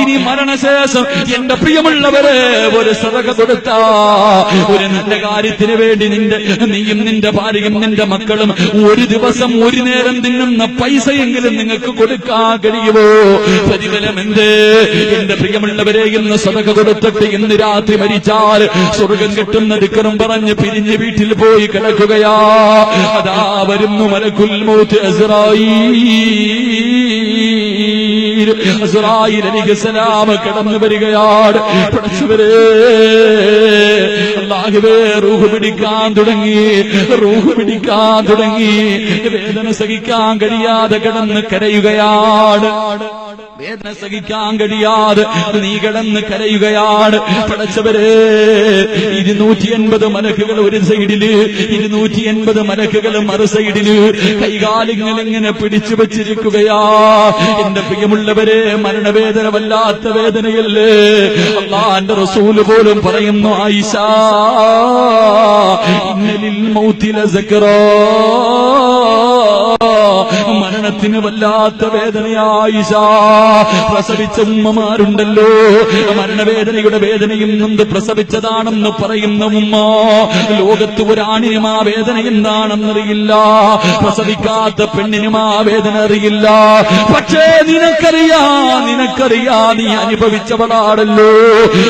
ഇനി മരണശേഷം എന്റെ പ്രിയമുള്ളവരെ ഒരു സതക കൊടുത്ത. ഒരു നല്ല കാര്യത്തിന് വേണ്ടി നിന്റെ നീയും നിന്റെ ഭാര്യയും നിന്റെ മക്കളും ഒരു ദിവസം ഒരു നേരം തിന്നുന്ന പൈസയെങ്കിലും നിങ്ങൾക്ക് കൊടുക്കാൻ കഴിയുമോ? പ്രതിഫലം എന്ത് എന്റെ പ്രിയമുള്ളവരെ ഇന്ന് സതക കൊടുത്തിട്ട് ഇന്ന് രാത്രി മരിച്ചാൽ സ്വർഗം കിട്ടുന്ന ദിക്കറും പറഞ്ഞ് പിരിഞ്ഞ് വീട്ടിൽ പോയി കിടക്കുകയാ. അതാ വരുന്നു മലക്കുൽ മൗത്ത് അസ്രായീൽ അസ്രായീൽ സലാം കടന്നു വരികയാണ്. പഠിച്ചവരെ അല്ലാഹുവേ റൂഹ് പിടിക്കാൻ തുടങ്ങി. റൂഹ് പിടിക്കാൻ തുടങ്ങി. വേദന സഹിക്കാൻ കഴിയാതെ കിടന്ന് കരയുകയാണ്. വേദന സഹിക്കാൻ കഴിയാതെ നീ കിടന്ന് കരയുകയാണ്. പടച്ചവരെ ഇരുന്നൂറ്റി എൺപത് മലക്കുകൾ ഒരു സൈഡിൽ ഇരുന്നൂറ്റി എൺപത് മലക്കുകൾ മറു സൈഡിൽ. കൈകാലിങ്ങൾ ഇങ്ങനെ പിടിച്ചു വെച്ചിരിക്കുകയാ. എന്റെ പ്രിയമുള്ളവരെ മരണവേദന വല്ലാത്ത വേദനയല്ലേ? അള്ളാന്റെ റസൂൽ പോലും പറയുന്നു ആയിഷ ഇന്നലിൽ മൗത്തില സക്കറോ. മരണത്തിന് വല്ലാത്ത വേദനയായിഷ പ്രസവിച്ച ഉമ്മമാരുണ്ടല്ലോ മരണവേദനയുടെ വേദനയും നൊന്ത് പ്രസവിച്ചതാണെന്ന് പറയുന്ന ഉമ്മ. ലോകത്ത് ഒരാണിനും ആ വേദന എന്താണെന്നറിയില്ല. പ്രസവിക്കാത്ത പെണ്ണിനും ആ വേദന അറിയില്ല. പക്ഷേ നിനക്കറിയാ നിനക്കറിയാ നീ അനുഭവിച്ചവളാണല്ലോ.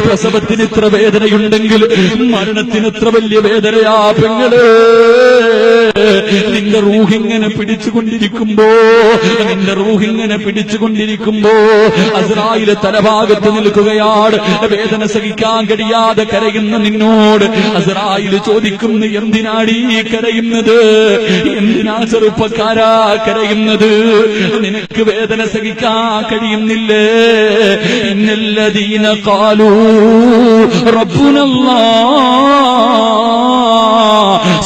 പ്രസവത്തിന് ഇത്ര വേദനയുണ്ടെങ്കിൽ മരണത്തിന് ഇത്ര വലിയ വേദനയാ പെങ്ങൾ. നിന്റെ റൂഹിങ്ങനെ പിടിച്ചുകൊണ്ടിരിക്കുമ്പോ നിന്റെ റൂഹിങ്ങനെ പിടിച്ചുകൊണ്ടിരിക്കുമ്പോ അസ്രായിൽ തലഭാഗത്ത് നിൽക്കുകയാണ്. വേദന സഹിക്കാൻ കഴിയാതെ കരയുന്ന നിന്നോട് അസ്രായിൽ ചോദിക്കുന്നു എന്തിനാടി കരയുന്നത്? എന്തിനാ ചെറുപ്പക്കാരാ കരയുന്നത്? നിനക്ക് വേദന സഹിക്കാൻ കഴിയുന്നില്ലേ? ഇന്നല്ലദീന കാലൂ റബ്ബുനല്ലാ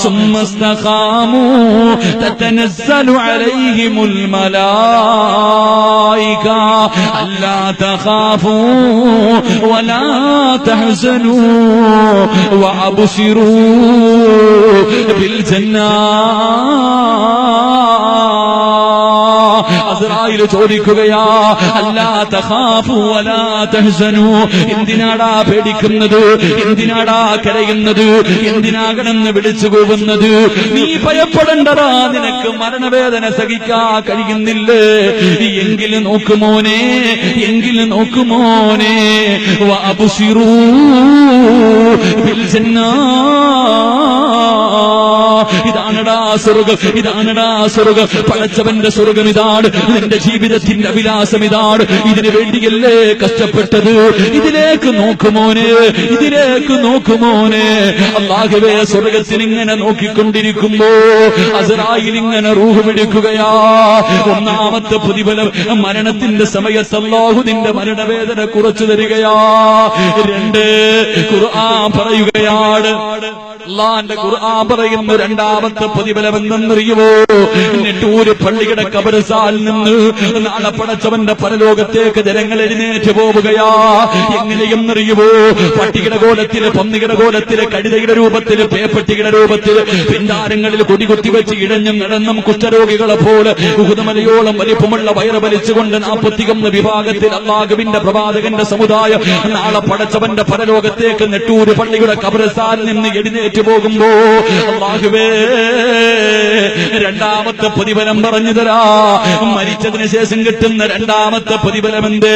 ثم استقاموا تتنزل عليهم الملائكة. ألا تخافوا ولا تحزنوا وأبشروا بالجنة. അസ്രായിൽ ചോദിക്കുകയാ അല്ലാ വലാ തഹ്സനു. എന്തിനാടാ പേടിക്കുന്നത്? എന്തിനാടാ കരയുന്നത്? എന്തിനാ വിളിച്ചു പോകുന്നത് നീ ഭയപ്പെടേണ്ടതാ നിനക്ക് മരണവേദന സഹിക്കാ കഴിയുന്നില്ലേ. എങ്കിലും നോക്കുമോനെ എങ്കിലും നോക്കുമോനെ വാബുസിറൂ ബിൽ ജന്നാ. ഇതാണടാ സ്വർഗം ഇതാണടാ സ്വർഗം പഴച്ചവന്റെ സ്വർഗം ഇതാണ് നിന്റെ ജീവിതത്തിന്റെ അഭിലാഷം ഇതാണ് ഇതിനു വേണ്ടിയല്ലേ കഷ്ടപ്പെട്ടത്? ഇതിലേക്ക് നോക്കുമോനെ ഇതിലേക്ക് നോക്കുമോനെ അള്ളാഹുവേ സ്വർഗത്തിൽ ഇങ്ങനെ നോക്കിക്കൊണ്ടിരിക്കുമ്പോ അസറായിൽ ഇങ്ങനെ റൂഹ് പിടിക്കുകയാ ഒന്നാമത്തെ പ്രതിഫലം മരണത്തിന്റെ സമയത്ത് അല്ലാഹു നിന്റെ മരണവേദന കുറച്ചു തരികയാ. രണ്ട് ഖുർആൻ പറയുകയാണ് അള്ളാന്റെ ഖുർആൻ പറയുന്ന രണ്ടാമത്തെ പ്രതിഫലം എന്തെന്നറിയുമോ നെട്ടൂര് പള്ളിയുടെ കബരസാൽ നിന്ന് നാളെ പടച്ചവന്റെ പരലോകത്തേക്ക് ജനങ്ങൾ എഴുന്നേറ്റ് പോവുകയാ. എങ്ങനെയെന്നറിയുമോ പട്ടികയുടെ കോലത്തിൽ പന്നിയുടെ കോലത്തിൽ കഴുതയുടെ രൂപത്തിൽ പേപ്പട്ടിയുടെ രൂപത്തിൽ പിന്താരങ്ങളിൽ കൊടികുത്തി വെച്ച് ഇഴഞ്ഞും നടന്നും കുഷ്ഠരോഗികളെ പോലെ ഉഹുതമലയോളം വലിപ്പമുള്ള വയറ് വലിച്ചുകൊണ്ട് നാൽപ്പത്തിയൊന്ന് വിഭാഗത്തിൽ അള്ളാഹുവിന്റെ പ്രവാചകന്റെ സമുദായം നാളെ പടച്ചവന്റെ പരലോകത്തേക്ക് നെട്ടൂര് പള്ളിയുടെ കബരസാൽ നിന്ന് എഴുന്നേറ്റ് പോകുമ്പോ അള്ളാഹുവേ രണ്ടാമത്തെ പ്രതിഫലം പറഞ്ഞു തരാ. മരിച്ചതിന് ശേഷം കിട്ടുന്ന രണ്ടാമത്തെ പ്രതിഫലം എന്ത്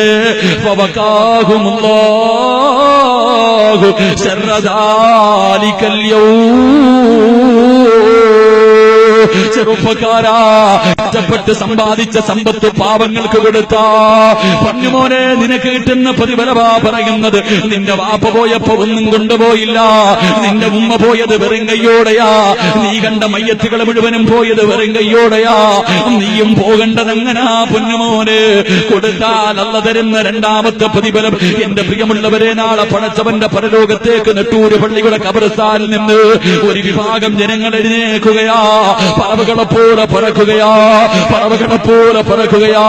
ശർറദാലിക്കൽ ചെറുപ്പക്കാരാ. കഷ്ടപ്പെട്ട് സമ്പാദിച്ച സമ്പത്ത് പാവങ്ങൾക്ക് കൊടുത്ത. പഞ്ഞുമോനെ നിനക്ക് കിട്ടുന്ന പ്രതിഫലവാ പറയുന്നത്. നിന്റെ വാപ്പ പോയപ്പോ ഒന്നും കൊണ്ടുപോയില്ല. നിന്റെ ഉമ്മ പോയത് വെറും കയ്യോടെയാ. നീ കണ്ട മയ്യത്തുകൾ മുഴുവനും പോയത് വെറും കയ്യോടെയാ. നീയും പോകേണ്ടതെങ്ങനാ പൊന്നുമോനെ കൊടുത്താൽ അല്ല തരുന്ന രണ്ടാമത്തെ പ്രതിഫലം. എന്റെ പ്രിയമുള്ളവരെ നാളെ പണച്ചവന്റെ പരലോകത്തേക്ക് നെട്ടൂര് പള്ളിയുടെ കബറസ്ഥാനിൽ നിന്ന് ഒരു വിഭാഗം ജനങ്ങൾ എഴുന്നേക്കുകയാ പറവുകളെ പോലെ പറക്കുകയാ. പറവുകളെ പോലെ പറക്കുകയാ.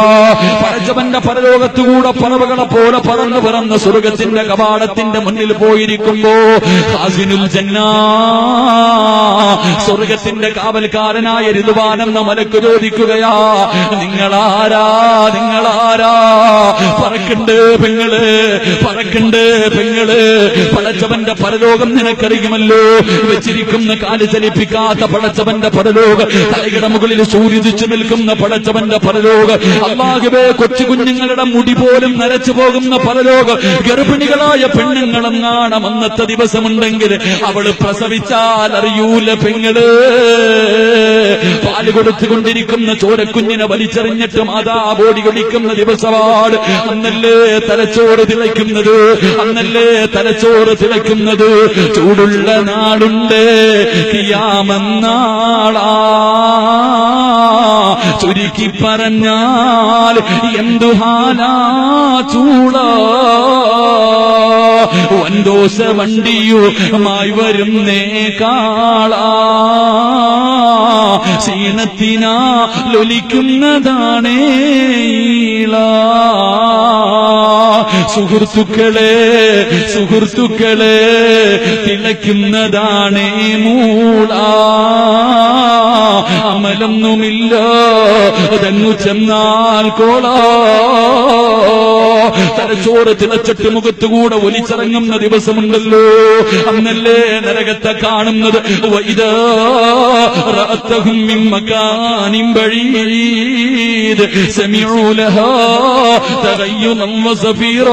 പരജവന്റെ പരലോകത്തുകൂടെ പറവുകളെ പോലെ പറന്ന് പറന്ന് സ്വർഗത്തിന്റെ കവാടത്തിന്റെ മുന്നിൽ പോയിരിക്കുമ്പോ ഹാസിനുൽ ജന്നാ. സ്വർഗത്തിന്റെ കാവൽക്കാരനായ ഋതുവാനെന്ന മലക്ക് ചോദിക്കുകയാ നിങ്ങളാരാ? നിങ്ങളാരാ? പറ പറക്കണ്ട് പെങ്ങൾ പറക്കണ്ട് പെങ്ങൾ. പടച്ചവന്റെ പരലോകം നിനക്കറിയുമല്ലോ. വെച്ചിരിക്കുന്ന കാൽ ചലിപ്പിക്കാത്ത പടച്ചവന്റെ പരലോക തലയുടെ മുകളിൽ സൂര്യദിച്ചു നിൽക്കുന്ന പടച്ചവന്റെ പരലോക. അള്ളാഹുവേ കൊച്ചു കുഞ്ഞുങ്ങളുടെ മുടി പോലും നരച്ചു പോകുന്ന പരലോക. ഗർഭിണികളായ പെണ്ണുങ്ങളെന്നാണ് അന്നത്തെ ദിവസമുണ്ടെങ്കിൽ അവൾ പ്രസവിച്ചാൽ അറിയൂല പെങ്ങൾ. പാൽ കൊടുത്തുകൊണ്ടിരിക്കുന്ന ചോരക്കുഞ്ഞിനെ വലിച്ചെറിഞ്ഞിട്ട് മാതാ ബോഡി ഒളിക്കുന്ന ദിവസമാണ്. അന്നല്ലേ തലച്ചോറ് തിളയ്ക്കുന്നത്? അന്നല്ലേ തലച്ചോറ് തിളയ്ക്കുന്നത്? ചൂടുള്ള നാടുണ്ട്. കിയാമന്നാളാ ചുരുക്കി പറഞ്ഞാൽ എന്തു ഹാലാ ചൂള വൻദോശ വണ്ടിയുമായി വരുന്നേ കാള ക്ഷീണത്തിനാ ലൊലിക്കുന്നതാണേ ഈള. സുഹൃത്തുക്കളെ സുഹൃത്തുക്കളെ തിളയ്ക്കുന്നതാണ് മൂള. അമലൊന്നുമില്ല തന്നു ചെന്നാൽ കോളാ. തലച്ചോറ് തിളച്ചിട്ട് മുഖത്തുകൂടെ ഒലിച്ചിറങ്ങുന്ന ദിവസമുണ്ടല്ലോ. അന്നല്ലേ നരകത്തെ കാണുന്നത്. വൈദാ സെമിയൂലഹ തകയ്യു നമ്മ ബഈദ്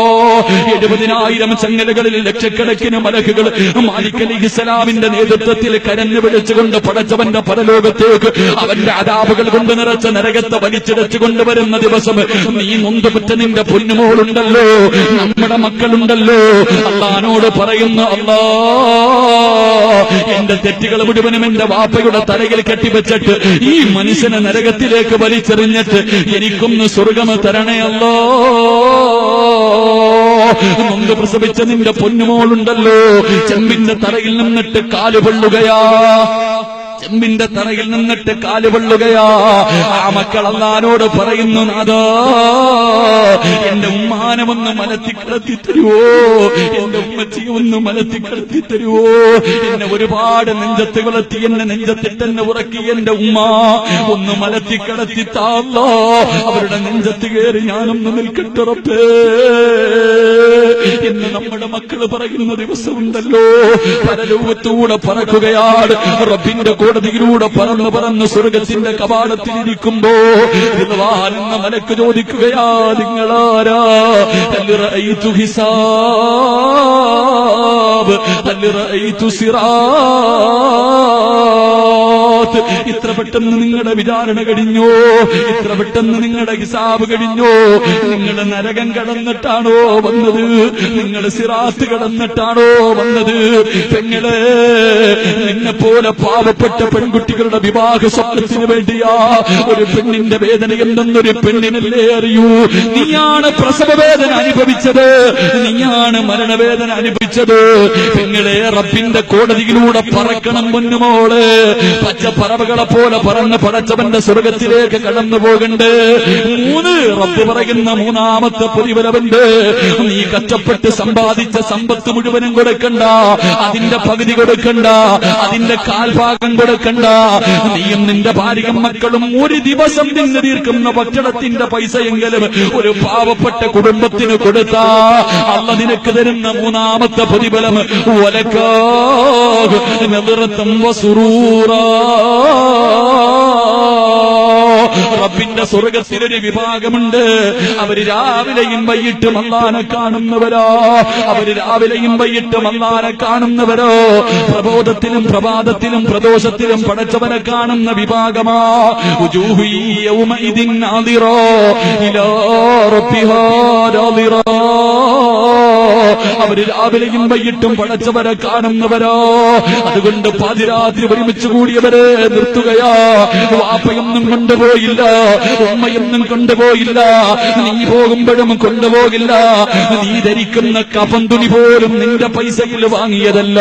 എഴുപതിനായിരം ചങ്ങലകളിൽ ലക്ഷക്കണക്കിന് മലക്കുകൾ മാലിക് അലി ഇസ്ലാമിന്റെ നേതൃത്വത്തിൽ കരഞ്ഞു വിളിച്ചുകൊണ്ട് പടച്ചവന്റെ പരലോകത്തേക്ക് അവന്റെ അതാപുകൾ കൊണ്ട് നിറച്ച നരകത്തെ വലിച്ചിടച്ചു കൊണ്ടുവരുന്ന ദിവസം നീ നൊന്തുപറ്റ നിന്റെ പൊന്നുമോളുണ്ടല്ലോ നമ്മുടെ മക്കളുണ്ടല്ലോ. അള്ളഹാനോട് പറയുന്നു അള്ളാ എന്റെ തെറ്റുകൾ മുഴുവനും എന്റെ വാപ്പയുടെ തലയിൽ കെട്ടിവെച്ചിട്ട് ഈ മനുഷ്യനെ നരകത്തിലേക്ക് വലിച്ചെറിഞ്ഞിട്ട് എനിക്കൊന്ന് സ്വർഗം തരണേ അല്ലോ നൊന്ത് പ്രസവിച്ച നിന്റെ പൊന്നുമോളുണ്ടല്ലോ. ചെമ്പിന്റെ തറയിൽ നിന്നിട്ട് കാൽ പൊള്ളുകയാ. ചെമ്പിന്റെ തറയിൽ നിന്നിട്ട് കാൽ പൊള്ളുകയാ. ആ മക്കളെന്നാനോട് പറയുന്നു നാദാ എന്റെ ഉമ്മാനമൊന്ന് മലത്തി കിടത്തി തരുവോ? എന്റെ ഉമ്മച്ചി ഒന്ന് മലത്തി കിടത്തി തരുവോ? എന്നെ ഒരുപാട് നെഞ്ചത്ത് കിളത്തി എന്നെ നെഞ്ചത്തിട്ട് എന്നെ ഉറക്കി എന്റെ ഉമ്മ ഒന്ന് മലത്തി കിടത്തി താന്നോ അവരുടെ നെഞ്ചത്ത് കയറി ഞാനൊന്ന് നിൽക്കട്ടുറപ്പേ എന്ന് നമ്മുടെ മക്കൾ പറയുന്ന ദിവസമുണ്ടല്ലോ. പരലോകത്തൂടെ പറക്കുകയാണ്. റബ്ബിന്റെ കോടതിയിലൂടെ പറന്ന് പറന്ന് സ്വർഗത്തിന്റെ കപാടത്തിലിരിക്കുമ്പോ എന്ന മലക്ക് ചോദിക്കുകയാ നിങ്ങളാരാ? ഹിസാബ്. ഹൽ സിറാത്ത് ഇത്ര പെട്ടെന്ന് നിങ്ങളുടെ വിചാരണ കഴിഞ്ഞോ? ഇത്ര പെട്ടെന്ന് നിങ്ങളുടെ ഹിസാബ് കഴിഞ്ഞോ? നിങ്ങളുടെ നരകം കടന്നിട്ടാണോ വന്നത്? നിങ്ങൾ സിറാത്ത് കടന്നിട്ടാണോ വന്നത്? പെങ്ങളെ നിന്നെ പോലെ പാവപ്പെട്ട പെൺകുട്ടികളുടെ വിവാഹ സ്വപ്നത്തിന് വേണ്ടിയാ ഒരു പെണ്ണിന്റെ വേദന എന്തെന്നൊരു പെണ്ണിനല്ലേ അറിയൂ? നീയാണ് പ്രസവ വേദന അനുഭവിച്ചത്. നീയാണ് മരണവേദന അനുഭവിച്ചത്. പെങ്ങളെ റബ്ബിന്റെ കോടതിയിലൂടെ പറക്കണം പൊന്നുമോൾ. പച്ചപ്പറവുകളെ പോലെ പറന്ന് പടച്ചവന്റെ സ്വർഗത്തിലേക്ക് കടന്നു പോകണ്ട് മൂന്ന് റബ്ബ് പറയുന്ന മൂന്നാമത്തെ പ്രതിഫലമുണ്ട് നീ കഷ്ടപ്പെട്ട് സമ്പാദിച്ച സമ്പത്ത് മുഴുവനും കൊടുക്കണ്ട. അതിന്റെ പകുതി കൊടുക്കണ്ട. അതിന്റെ കാൽഭാഗം കൊടുക്കണ്ട. നീയും നിന്റെ ഭാര്യയും മക്കളും ഒരു ദിവസം നിന്ന് തീർക്കുന്ന ഭക്ഷണത്തിന്റെ പൈസയെങ്കിലും ഒരു പാവപ്പെട്ട കുടുംബത്തിന് കൊടുത്താ. അല്ല നിനക്ക് തരുന്ന മൂന്നാമത്തെ പ്രതിഫലം ഒലക്കാ നിർത്തം വസുറൂറാ. റബ്ബിന്റെ സ്വർഗത്തിലൊരു വിഭാഗമുണ്ട്. അവർ രാവിലെയും വൈകിട്ടും അള്ളാനെ കാണുന്നവരോ? അവർ രാവിലെയും വൈകിട്ടും അള്ളാനെ കാണുന്നവരോ? പ്രബോധത്തിലും പ്രഭാതത്തിലും പ്രദോഷത്തിലും പടച്ചവനെ കാണുന്ന വിഭാഗമാ. യൗമഇദിൻ നാദിറോ. ഇലാ റബ്ബിഹാ അവർ രാവിലെയും വൈകിട്ടും പടച്ചവരെ കാണുന്നവരോ. അതുകൊണ്ട് പാതിരാത്രി ഒരുമിച്ച് കൂടിയവരെ നിർത്തുകയാ. വാപ്പയൊന്നും കൊണ്ടുപോയില്ല ഉമ്മയൊന്നും കൊണ്ടുപോയില്ല നീ പോകുമ്പോഴും കൊണ്ടുപോകില്ല. നീ ധരിക്കുന്ന കപന്തുണി തുണി പോലും നിന്റെ പൈസയിൽ വാങ്ങിയതല്ല.